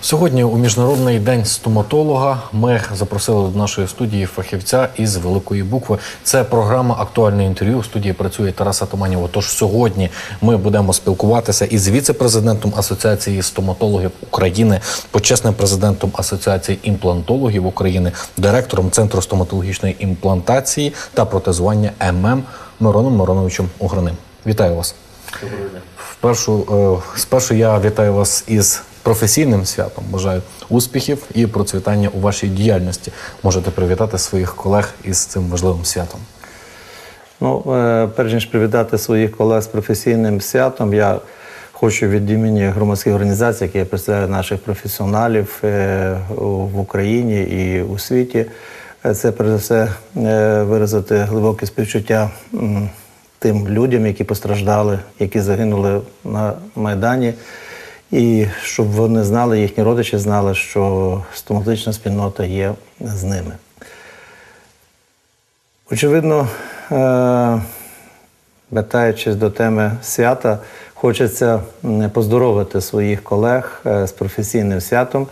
Сьогодні у міжнародний день стоматолога ми запросили до нашої студії фахівця із великої букви. Це програма актуальне інтерв'ю. У студії працює Тараса Томанєва. Тож сьогодні ми будемо спілкуватися із віце-президентом Асоціації стоматологів України, почесним президентом Асоціації імплантологів України, директором Центру стоматологічної імплантації та протезування ММ Мироном Мироновичем Уграним. Вітаю вас. Впершу, е, спершу я вітаю вас із професійним святом. Бажаю успіхів і процвітання у вашій діяльності. Можете привітати своїх колег із цим важливим святом. Ну, е, перш ніж привітати своїх колег з професійним святом, я хочу від імені громадських організацій, які я представляю наших професіоналів е, в Україні і у світі. е, Це перш за все виразити глибоке співчуття тим людям, які постраждали, які загинули на Майдані. І щоб вони знали, їхні родичі знали, що стоматологічна спільнота є з ними. Очевидно, вертаючись до теми свята, хочеться поздоровити своїх колег е, з професійним святом,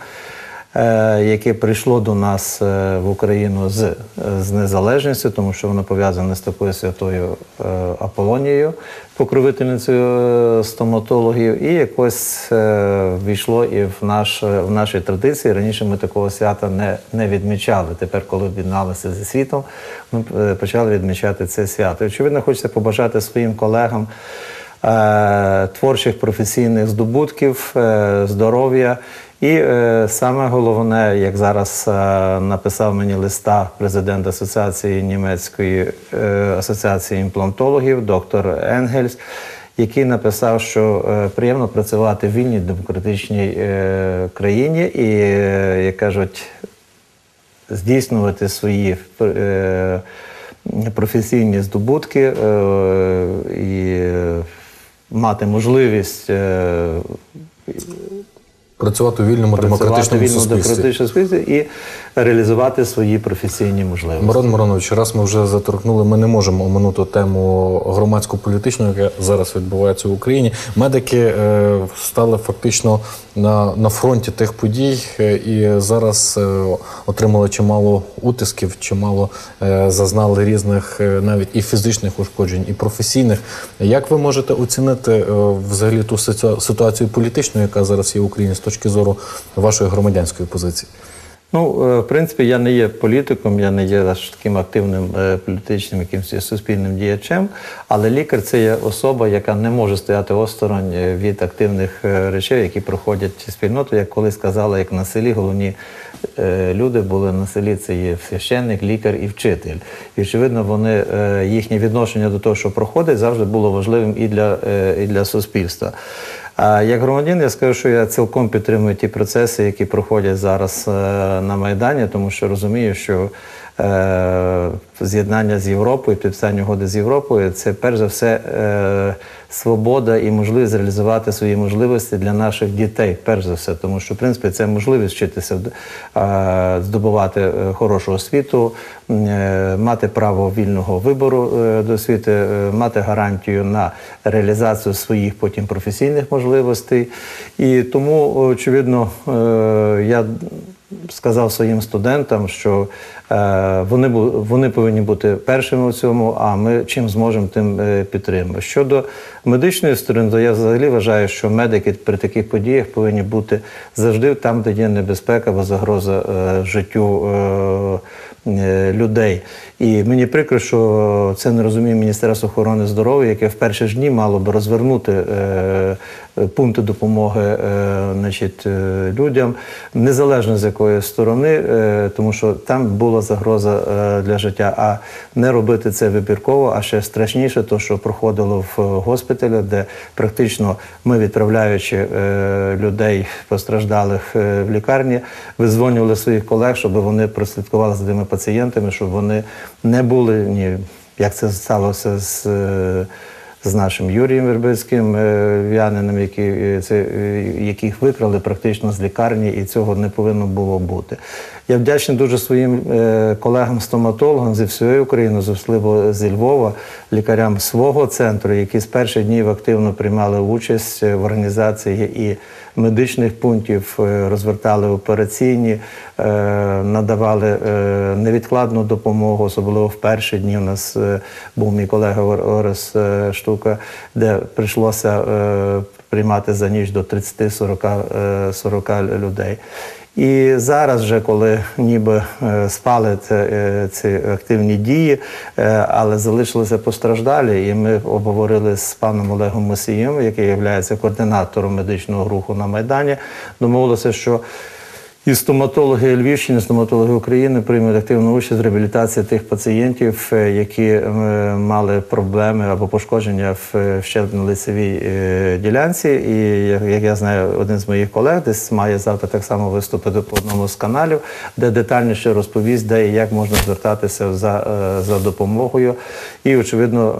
яке прийшло до нас е, в Україну з, з незалежністю, тому що воно пов'язане з такою святою е, Аполонією, покровительницею е, стоматологів, і якось е, війшло і в, наш, в наші традиції. Раніше ми такого свята не, не відмічали. Тепер, коли об'єдналися зі світом, ми е, почали відмічати це свято. Очевидно, хочеться побажати своїм колегам е, творчих професійних здобутків, е, здоров'я. І е, саме головне, як зараз е, написав мені листа президент Асоціації німецької е, асоціації імплантологів, доктор Енгельс, який написав, що е, приємно працювати в вільній демократичній е, країні і, е, як кажуть, здійснювати свої е, професійні здобутки е, і мати можливість е, Працювати у вільному працювати демократичному суспільстві. демократичному суспільстві і реалізувати свої професійні можливості. Мирон Миронович, раз ми вже заторкнули, ми не можемо оминути тему громадсько-політичну, яка зараз відбувається в Україні. Медики е, стали фактично на, на фронті тих подій е, і зараз е, отримали чимало утисків, чимало е, зазнали різних навіть і фізичних ушкоджень, і професійних. Як ви можете оцінити взагалі ту ситуацію політичну, яка зараз є в Україні з точки зору вашої громадянської позиції? Ну, е, в принципі, я не є політиком, я не є аж таким активним е, політичним якимось суспільним діячем, але лікар це є особа, яка не може стояти осторонь е, від активних речей, які проходять спільноту. Як колись казали, як на селі головні люди були на селі, це є священник, лікар і вчитель. І очевидно, вони їхнє відношення до того, що проходить, завжди було важливим і для, і для суспільства. А як громадян, я скажу, що я цілком підтримую ті процеси, які проходять зараз е, на Майдані, тому що розумію, що з'єднання з Європою, підписання угоди з Європою це перш за все е, свобода і можливість реалізувати свої можливості для наших дітей, перш за все, тому що в принципі це можливість вчитися е, здобувати е, хорошу освіту, е, мати право вільного вибору е, до освіти, е, мати гарантію на реалізацію своїх потім професійних можливостей. І тому, очевидно, е, я сказав своїм студентам, що е, вони, вони повинні бути першими у цьому, а ми чим зможемо, тим е, підтримуємо. Щодо медичної сторони, то я взагалі вважаю, що медики при таких подіях повинні бути завжди там, де є небезпека або загроза е, життю. Людей. І мені прикро, що це не розуміє Міністерство охорони здоров'я, яке в перші ж дні мало би розвернути пункти допомоги е, значить, е, людям, незалежно з якої сторони, е, тому що там була загроза е, для життя. А не робити це вибірково, а ще страшніше, то що проходило в госпіталі, де практично ми, відправляючи е, людей постраждалих е, в лікарні, визвонювали своїх колег, щоб вони прослідкували за тими пацієнтами, щоб вони не були ні, як це сталося з. Е, з нашим Юрієм Вербицьким, в'яниним, в'янином, які, е, це, е, яких викрали практично з лікарні, і цього не повинно було бути. Я вдячний дуже своїм е, колегам-стоматологам зі всієї України, особливо зі Львова, лікарям свого центру, які з перших днів активно приймали участь в організації і медичних пунктів, е, розвертали операційні, е, надавали невідкладну допомогу, особливо в перші дні. У нас був мій колега Орес Штука, де прийшлося приймати за ніч до 30-40 е, 40 людей. І зараз, вже коли ніби е, спали е, ці активні дії, е, але залишилися постраждалі, і ми обговорили з паном Олегом Мосієм, який є координатором медичного руху на Майдані, домовилися, що і стоматологи Львівщини, стоматологи України приймуть активну участь в реабілітації тих пацієнтів, е, які е, мали проблеми або пошкодження в е, щелепно-лицевій е, ділянці. І як- я знаю, один з моїх колег десь має завтра так само виступити по одному з каналів, де детальніше розповість, де і як можна звертатися за, за допомогою. І очевидно,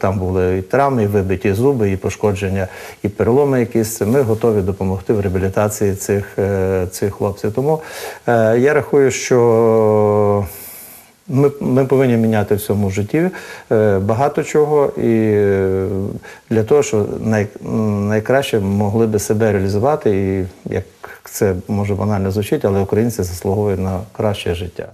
там були і травми, і вибиті зуби, і пошкодження, і переломи якісь. Ми готові допомогти в реабілітації цих, е, цих хлопців. Тому е, я рахую, що ми, ми повинні міняти в цьому житті е, багато чого, і е, для того, щоб най, найкраще могли би себе реалізувати, і як це може банально звучить, але українці заслуговують на краще життя.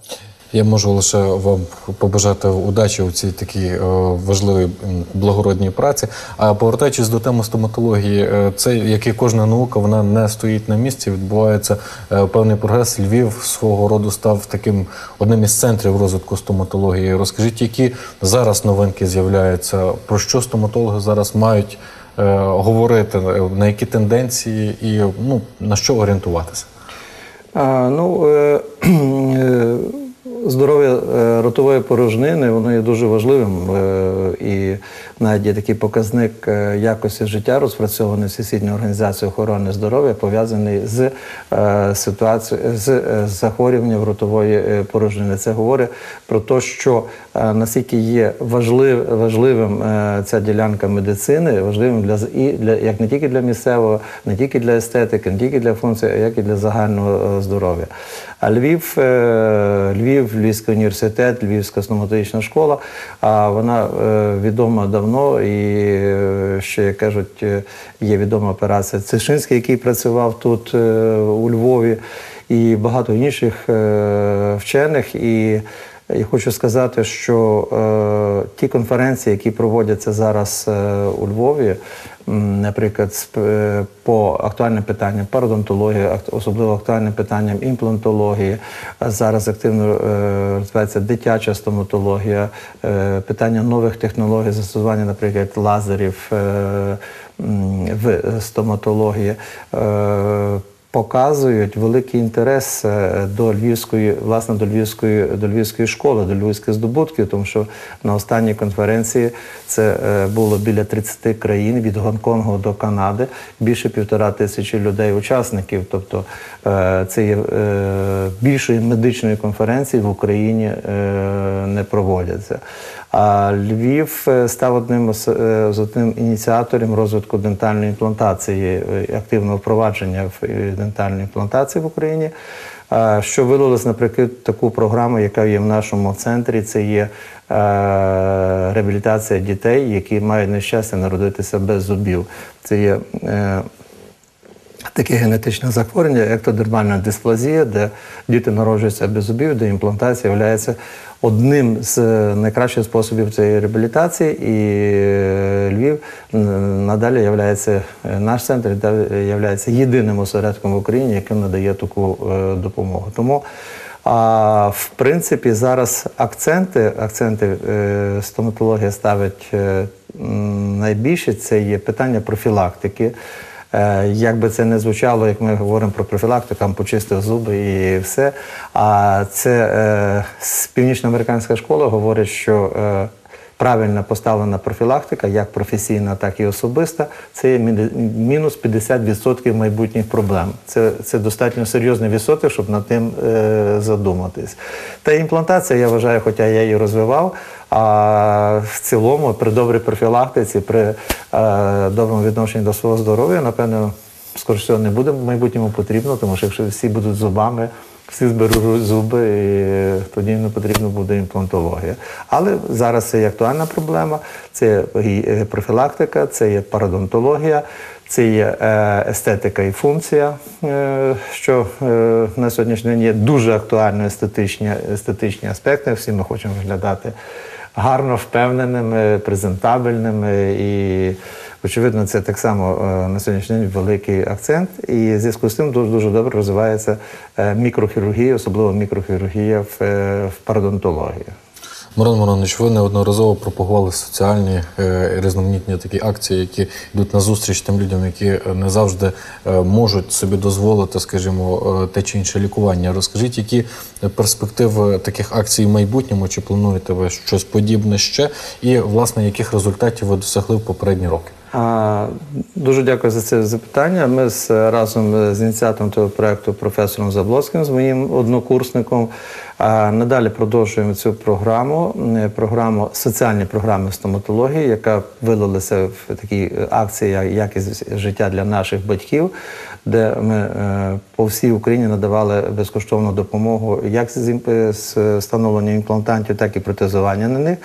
Я можу лише вам побажати удачі у цій такій е, важливій благородній праці. А повертаючись до теми стоматології, е, це як і кожна наука, вона не стоїть на місці. Відбувається е, певний прогрес. Львів свого роду став таким одним із центрів розвитку стоматології. Розкажіть, які зараз новинки з'являються, про що стоматологи зараз мають говорити, на які тенденції і ну, на що орієнтуватися? А, ну, е, здоров'я е, ротової порожнини воно є дуже важливим. Е, і навіть є такий показник е, якості життя, розпрацьований Всесвітньою організацією охорони здоров'я, пов'язаний з е, ситуацією з е, захворюванням ротової порожнини. Це говорить про те, що наскільки є важлив, важливим ця ділянка медицини, важливим для і для як не тільки для місцевого, не тільки для естетики, не тільки для функції, як і для загального здоров'я. А Львів, Львів, Львівський університет, Львівська стоматологічна школа, вона відома давно і е, ще як кажуть, е, є відома операція Цишинський, який працював тут е, у Львові, і багато інших вчених. І я хочу сказати, що е, ті конференції, які проводяться зараз е, у Львові, наприклад, е, по актуальним питанням пародонтології, особливо актуальним питанням імплантології, зараз активно е, розвивається дитяча стоматологія, е, питання нових технологій, застосування, наприклад, лазерів е, в стоматології. Е, показують великий інтерес е, до львівської, власне, до львівської, до львівської школи, до львівських здобутків, тому що на останній конференції це е, було біля 30 країн від Гонконгу до Канади, більше півтора тисячі людей, учасників. Тобто е, це є більшої медичної конференції в Україні не проводяться. А Львів е, став одним з, е, одним ініціатором розвитку дентальної імплантації, е, активного впровадження в дентальної імплантації в Україні. Що вилилось, наприклад, таку програму, яка є в нашому центрі, це є реабілітація дітей, які мають нещастя народитися без зубів. Це є таке генетичне захворювання, ектодермальна дисплазія, де діти народжуються без зубів, де імплантація є одним з е, найкращих способів цієї реабілітації. І е, Львів надалі є наш центр є єдиним осередком в Україні, який надає таку е, допомогу. Тому а в принципі зараз акценти, акценти е, стоматологія ставить е, найбільше це є питання профілактики. Е, Як би це не звучало, як ми говоримо про профілактику, там почистив зуби і все. А це е, північноамериканська школа говорить, що е, правильно поставлена профілактика, як професійна, так і особиста, це є мінус 50% майбутніх проблем. Це, це достатньо серйозний відсоток, щоб над тим е, задуматись. Та імплантація, я вважаю, хоча я її розвивав. А в цілому, при добрій профілактиці, при е, доброму відношенні до свого здоров'я, напевно, скоріше не буде в майбутньому потрібно, тому що якщо всі будуть зубами, всі зберуть зуби, і тоді не потрібна буде імплантологія. Але зараз це є актуальна проблема, це є профілактика, це є парадонтологія, це є е, естетика і функція, е, що е, на сьогоднішній день є дуже актуально естетичні, естетичні аспекти. Всі ми хочемо виглядати гарно, впевненими, презентабельними і. Очевидно, це так само е, на сьогоднішній день великий акцент, і в зв'язку з тим дуже дуже добре розвивається е, мікрохірургія, особливо мікрохірургія в, е, в пародонтології. Мирон Миронович, ви неодноразово пропагували соціальні е, різноманітні такі акції, які йдуть на зустріч тим людям, які е, не завжди е, можуть собі дозволити, скажімо, е, те чи інше лікування. Розкажіть, які перспективи таких акцій в майбутньому, чи плануєте ви щось подібне ще, і власне яких результатів ви досягли в попередні роки? А, Дуже дякую за це запитання. Ми з, разом з ініціатором цього проекту професором Заблоцьким, з моїм однокурсником, надалі продовжуємо цю програму, програму соціальні програми стоматології, яка вилилася в такі акції, як якість життя для наших батьків, де ми е, по всій Україні надавали безкоштовну допомогу як з встановленням імплантантів, так і протезування на них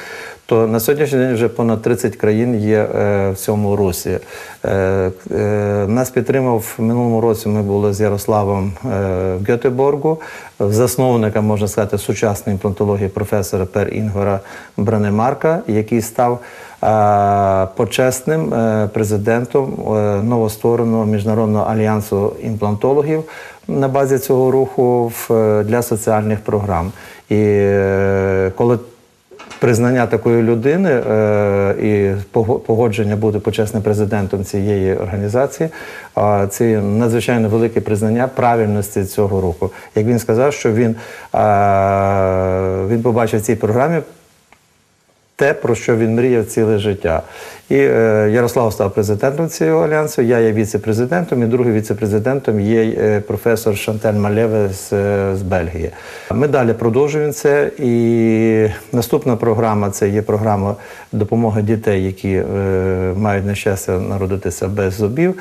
то на сьогоднішній день вже понад 30 країн є е, в цьому русі. Е, е, нас підтримав в минулому році. Ми були з Ярославом е, в Гетеборгу, засновника, можна сказати, сучасної імплантології професора Пер Інгора Бранемарка, який став е, почесним е, президентом е, новоствореного міжнародного альянсу імплантологів на базі цього руху для соціальних програм. І коли признання такої людини е, і пого- погодження бути почесним президентом цієї організації. Це надзвичайно велике признання правильності цього року. Як він сказав, що він, е, він побачив в цій програмі те, про що він мріяв ціле життя. І е, Ярослав став президентом цього альянсу, я є віце-президентом, і другим віце-президентом є е, професор Шантель Малєве з, е, з Бельгії. Ми далі продовжуємо це. І наступна програма це є програма допомоги дітей, які е, мають нещастя народитися без зубів.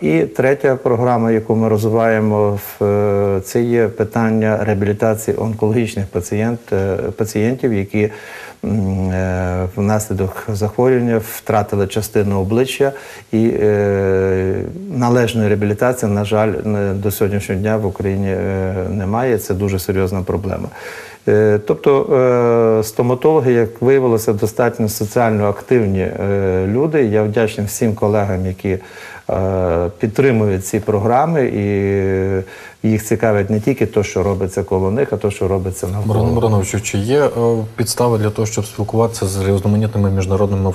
І третя програма, яку ми розвиваємо, е, це є питання реабілітації онкологічних пацієнт, е, пацієнтів, які е, внаслідок захворювання втратили частину обличчя і належної реабілітації, на жаль, до сьогоднішнього дня в Україні немає. Це дуже серйозна проблема. Тобто стоматологи, як виявилося, достатньо соціально активні люди. Я вдячний всім колегам, які підтримують ці програми, і їх цікавить не тільки те, що робиться коло них, а те, що робиться навколо. Мироновичу, чи є е, підстави для того, щоб спілкуватися з різноманітними міжнародними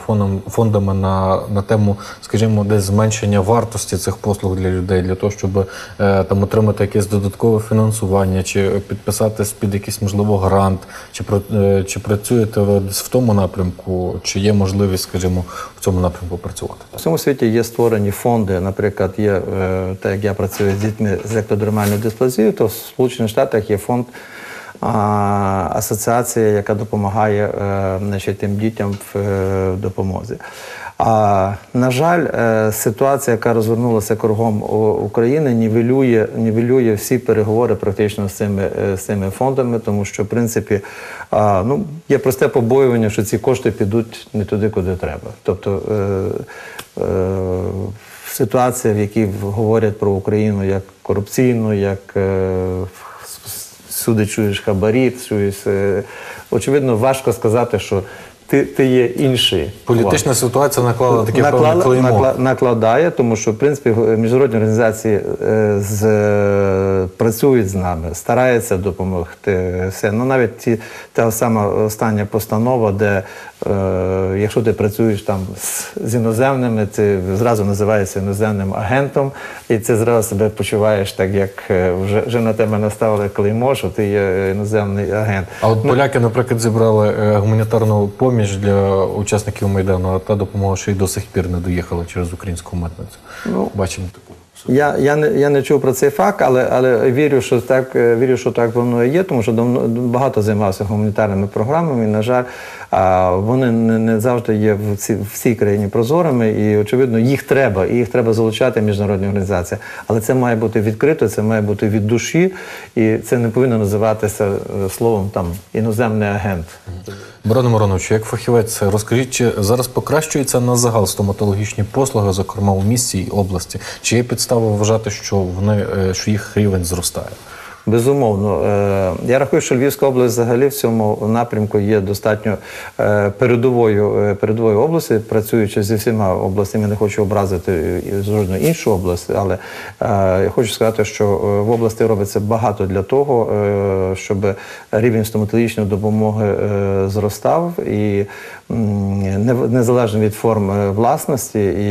фондами, на, на тему, скажімо, десь зменшення вартості цих послуг для людей, для того, щоб е, там отримати якесь додаткове фінансування, чи підписатись під якийсь можливо грант, чи е, чи працюєте ви десь в тому напрямку, чи є можливість, скажімо, в цьому напрямку працювати? У всьому світі є створені фонди. Наприклад, є е, так як я працюю з дітьми з ектодермальною дисплазією, то в Сполучених Штатах є фонд. Асоціація, яка допомагає е, значить, тим дітям в е, допомозі. А на жаль, е, ситуація, яка розвернулася кругом України, нівелює, нівелює всі переговори практично з цими, з цими фондами, тому що, в принципі, ну, є просте побоювання, що ці кошти підуть не туди, куди треба. Тобто ситуація, в якій говорять про Україну як корупційну, як е, всюди чуєш хабарі, чуєш. е, Очевидно, важко сказати, що ти, ти є інший. Політична ситуація наклала таке певне клеймо. накла- накладає, тому що в принципі міжнародні організації е, з, е, працюють з нами, стараються допомогти. Все. Ну навіть ті, та сама остання постанова, де якщо ти працюєш там з, з іноземними, ти зразу називаєшся іноземним агентом, і ти зразу себе почуваєш так, як е, вже, вже на тебе наставили клеймо, що ти є іноземний агент. А от поляки, наприклад, зібрали е, гуманітарну поміч для учасників Майдану, а та допомога ще й до сих пір не доїхала через українську митницю. Ну, Бачимо таку. Я, я, не, я не чув про цей факт, але, але вірю, що так, е, вірю, що так воно і є, тому що давно багато займався гуманітарними програмами. І, на жаль, вони не, завжди є в, ці, в цій країні прозорими, і очевидно, їх треба, і їх треба залучати міжнародні організації. Але це має бути відкрито, це має бути від душі, і це не повинно називатися е, словом там іноземний агент. Бороне Мироновичу, як фахівець, розкажіть, чи зараз покращується на загал стоматологічні послуги, зокрема у місті і області? Чи є підстави вважати, що вони е, що їх рівень зростає? Безумовно, Е, я рахую, що Львівська область взагалі в цьому напрямку є достатньо е, передовою е, передовою області, працюючи зі всіма областями, не хочу образити жодну іншу область, але я хочу сказати, що в області робиться багато для того, щоб рівень стоматологічної допомоги зростав і незалежно від форм власності. І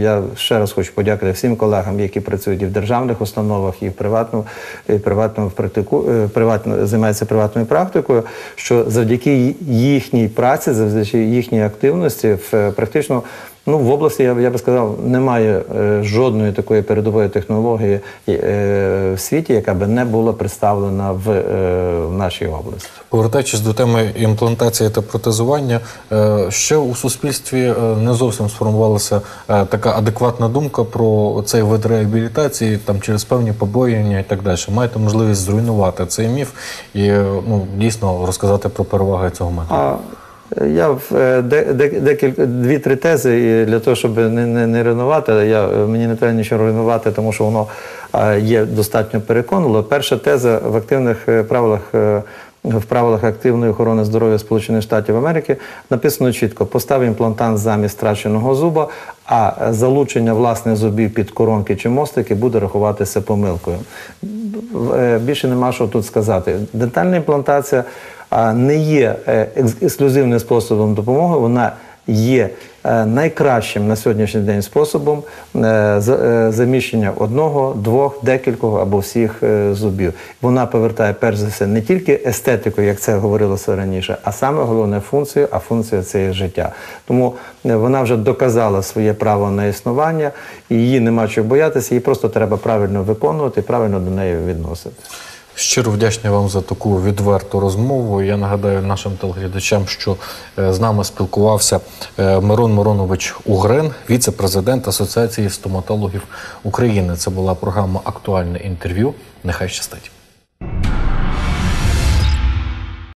я ще раз хочу подякувати всім колегам, які працюють і в державних установах, і в приватному, і в приватному практику, е, приватно займається приватною практикою. Що завдяки їхній праці, завдяки їхній активності, в е, практично. Ну, в області я, б- я би сказав, немає е, жодної такої передової технології е, в світі, яка би не була представлена в, е, в нашій області. Повертаючись до теми імплантації та протезування, е, ще у суспільстві не зовсім сформувалася е, така адекватна думка про цей вид реабілітації там через певні побоювання і так далі. Маєте можливість зруйнувати цей міф і ну дійсно розказати про переваги цього методу. Я в е, де, де, декілька дві-три тези для того, щоб не, не, не руйнувати, я, е, мені не треба нічого руйнувати, тому що воно е, є достатньо переконливо. Перша теза в активних правилах. В правилах активної охорони здоров'я Сполучених Штатів Америки написано чітко: постав імплантант замість втраченого зуба, а залучення власних зубів під коронки чи мостики буде рахуватися помилкою. Більше нема що тут сказати. Дентальна імплантація не є е, ексклюзивним способом допомоги, вона є е, найкращим на сьогоднішній день способом е, заміщення одного, двох, декількох або всіх зубів. Вона повертає перш за все не тільки естетику, як це говорилося раніше, а саме головне функцію, а функція це є життя. Тому вона вже доказала своє право на існування, і її нема чого боятися, її просто треба правильно виконувати і правильно до неї відноситися. Щиро вдячний вам за таку відверту розмову. Я нагадаю нашим телеглядачам, що е, з нами спілкувався е, Мирон Миронович Угрин, віце-президент Асоціації стоматологів України. Це була програма Актуальне інтерв'ю. Нехай щастить.